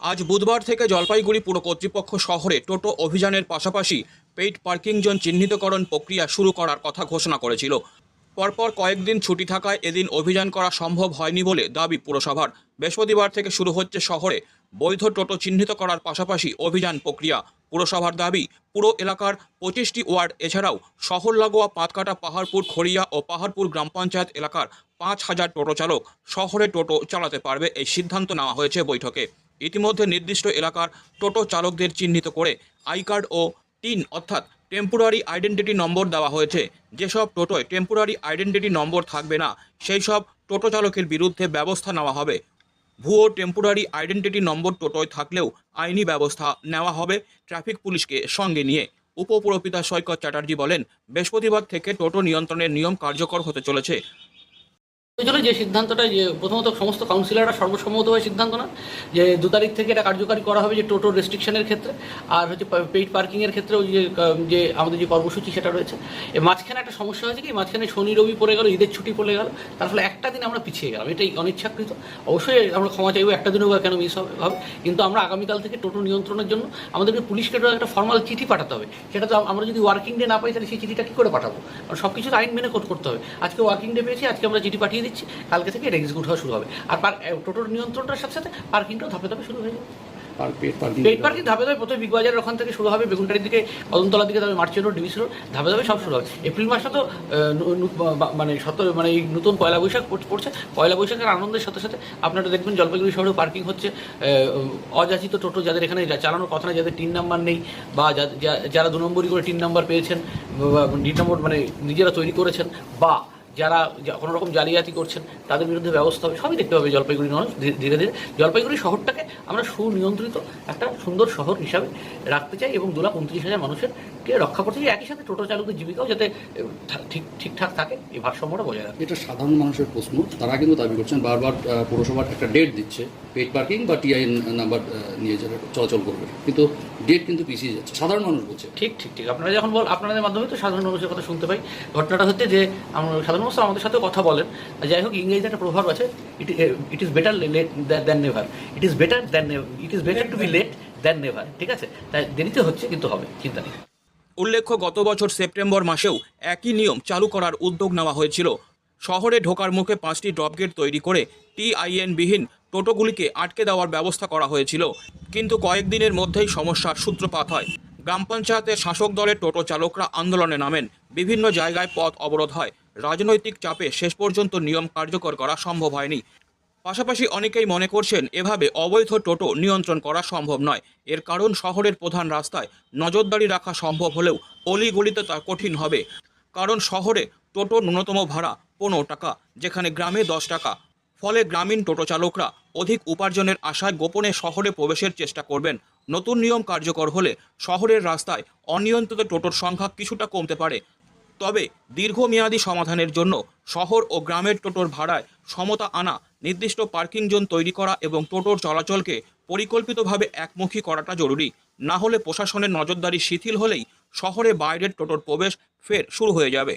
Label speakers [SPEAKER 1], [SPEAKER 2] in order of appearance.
[SPEAKER 1] আজ বুধবার থেকে জলপাইগুড়ি পুর কর্তৃপক্ষ শহরে টোটো অভিযানের পাশাপাশি পেইড পার্কিং জোন চিহ্নিতকরণ প্রক্রিয়া শুরু করার কথা ঘোষণা করেছিল। পরপর কয়েকদিন ছুটি থাকায় এদিন অভিযান করা সম্ভব হয়নি বলে দাবি পুরসভার। বৃহস্পতিবার থেকে শুরু হচ্ছে শহরে বৈধ টোটো চিহ্নিত করার পাশাপাশি অভিযান প্রক্রিয়া। পুরসভার দাবি, পুরো এলাকার পঁচিশটি ওয়ার্ড, এছাড়াও শহর লাগোয়া পাতকাটা, পাহাড়পুর, খড়িয়া ও পাহাড়পুর গ্রাম পঞ্চায়েত এলাকার পাঁচ হাজার টোটো চালক শহরে টোটো চালাতে পারবে এই সিদ্ধান্ত নেওয়া হয়েছে বৈঠকে। ইতিমধ্যে নির্দিষ্ট এলাকার টোটো চালকদের চিহ্নিত করে আই কার্ড ও টিন অর্থাৎ টেম্পোরারি আইডেন্টিটি নম্বর দেওয়া হয়েছে। যেসব টোটোয় টেম্পোরারি আইডেন্টিটি নম্বর থাকবে না সেই সব টোটো চালকের বিরুদ্ধে ব্যবস্থা নেওয়া হবে। ভুয়ো টেম্পোরারি আইডেন্টিটি নম্বর টোটোয় থাকলেও আইনি ব্যবস্থা নেওয়া হবে ট্রাফিক পুলিশকে সঙ্গে নিয়ে। উপপুরপিতা সৈকত চ্যাটার্জি বলেন, বৃহস্পতিবার থেকে টোটো নিয়ন্ত্রণের নিয়ম কার্যকর হতে চলেছে।
[SPEAKER 2] হয়েছিল যে সিদ্ধান্তটা, যে প্রথমত সমস্ত কাউন্সিলররা সর্বসম্মতভাবে সিদ্ধান্ত না যে দু তারিখ থেকে এটা কার্যকারী করা হবে যে টোটো রেস্ট্রিকশনের ক্ষেত্রে আর হচ্ছে পেইড পার্কিংয়ের ক্ষেত্রেও যে যে আমাদের যে কর্মসূচি সেটা রয়েছে। এর মাঝখানে একটা সমস্যা হয়েছে কি, মাঝখানে শনি, রবি পড়ে গেল, ঈদের ছুটি পড়ে গেল, তার ফলে একটা দিন আমরা পিছিয়ে গেলাম। এটাই অনিচ্ছাকৃত। অবশ্যই আমরা ক্ষমা চাইব, একটা দিনও কেন মিস হবে কিন্তু আমরা আগামীকাল থেকে টোটো নিয়ন্ত্রণের জন্য আমাদেরকে পুলিশকে একটা ফর্মাল চিঠি পাঠাতে হবে। সেটা তো আমরা যদি ওয়ার্কিং ডে না পাই, তাহলে সেই চিঠিটা কী করে পাঠাবো? সব কিছু আইন মেনে করতে হবে। আজকে ওয়ার্কিং ডে পেয়েছি, আজকে আমরা চিঠি পাঠিয়ে দিচ্ছি কালকে থেকে এটা এক্সিকিউট হওয়া শুরু হবে। আর পার টোটোর নিয়ন্ত্রণটার সাথে সাথে পার্কিংটাও ধাপে ধাপে শুরু হয়ে যাবে।
[SPEAKER 3] আর পেট পার্কিং
[SPEAKER 2] ধাপে ধাপে প্রথমে বিগ বাজারের ওখান থেকে শুরু হবে বেগুনটারির দিকে কদমতলার দিকে তারপরে মার্চেন্ট রোড ডিভিসি রোড ধাপে ধাপে সব শুরু হবে। এপ্রিল মাসটা তো মানে সত মানে এই নতুন পয়লা বৈশাখ পড়ছে। পয়লা বৈশাখের আনন্দের সাথে সাথে আপনারা দেখবেন জলপাইগুড়ি শহরে পার্কিং হচ্ছে। অযাচিত টোটো যাদের এখানে যা- চালানোর কথা না যাদের তিন নাম্বার নেই বা যারা দু নম্বরই করে তিন নাম্বার পেয়েছেন তিন নম্বর মানে নিজেরা তৈরি করেছেন বা যারা কোনো রকম জালিয়াতি করছেন, তাদের বিরুদ্ধে ব্যবস্থা হবে। সবই দেখতে হবে জলপাইগুড়ি মানুষ ধীরে ধীরে জলপাইগুড়ি শহরটাকে আমরা সুনিয়ন্ত্রিত একটা সুন্দর শহর হিসাবে রাখতে চাই এবং দু লাখ উনত্রিশ হাজার মানুষের রক্ষা করতে চাই একই সাথে টোটো চালকদের জীবিকাও যাতে ঠিক ঠিকঠাক থাকে এই ভারসাম্যটা বজায় রাখে।
[SPEAKER 3] এটা সাধারণ মানুষের প্রশ্ন। তারা কিন্তু দাবি করছেন বারবার পৌরসভার একটা ডেট দিচ্ছে পেড পার্কিং বা টিআইএন নাম্বার নিয়ে যারা চলাচল করবে। কিন্তু ডেট কিন্তু পিছিয়ে যাচ্ছে। সাধারণ মানুষ বলছে।
[SPEAKER 2] ঠিক ঠিক ঠিক। আপনারা যখন বল আপনাদের মাধ্যমে তো সাধারণ মানুষের কথা শুনতে পাই। ঘটনাটা হচ্ছে যে আমরা সাধারণ মানুষ আমাদের সাথে কথা বলেন। যাই হোক ইংরেজিতে একটা প্রভাব আছে। It it is better late than never it is better than it is better to be late than never ঠিক আছে? তাই দেরিতে হচ্ছে কিন্তু হবে। চিন্তা নেই।
[SPEAKER 1] উল্লেখ্য, গত বছর সেপ্টেম্বর মাসেও একই নিয়ম চালু করার উদ্যোগ নেওয়া হয়েছিল। শহরে ঢোকার মুখে পাঁচটি ড্রপগেট তৈরি করে টিআইএন বিহীন টোটোগুলিকে আটকে দেওয়ার ব্যবস্থা করা হয়েছিল। কিন্তু কয়েকদিনের মধ্যেই সমস্যার সূত্রপাত হয়। গ্রাম পঞ্চায়েতের শাসক দলের টোটো চালকরা আন্দোলনে নামেন। বিভিন্ন জায়গায় পথ অবরোধ হয়। রাজনৈতিক চাপে শেষ পর্যন্ত নিয়ম কার্যকর করা সম্ভব হয়নি। পাশাপাশি অনেকেই মনে করছেন এভাবে অবৈধ টোটো নিয়ন্ত্রণ করা সম্ভব নয়। এর কারণ শহরের প্রধান রাস্তায় নজরদারি রাখা সম্ভব হলেও অলিগলিতে তা কঠিন হবে। কারণ শহরে টোটো ন্যূনতম ভাড়া পনেরো টাকা, যেখানে গ্রামে দশ টাকা। ফলে গ্রামীণ টোটো চালকরা অধিক উপার্জনের আশায় গোপনে শহরে প্রবেশের চেষ্টা করবেন। নতুন নিয়ম কার্যকর হলে শহরের রাস্তায় অনিয়ন্ত্রিত টোটোর সংখ্যা কিছুটা কমতে পারে। তবে দীর্ঘমেয়াদী সমাধানের জন্য শহর ও গ্রামের টোটোর ভাড়ায় সমতা আনা, নির্দিষ্ট পার্কিং জোন তৈরি করা এবং টোটোর চলাচলকে পরিকল্পিতভাবে একমুখী করাটা জরুরি। না হলে প্রশাসনের নজরদারি শিথিল হলেই শহরে বাইরের টোটোর প্রবেশ ফের শুরু হয়ে যাবে।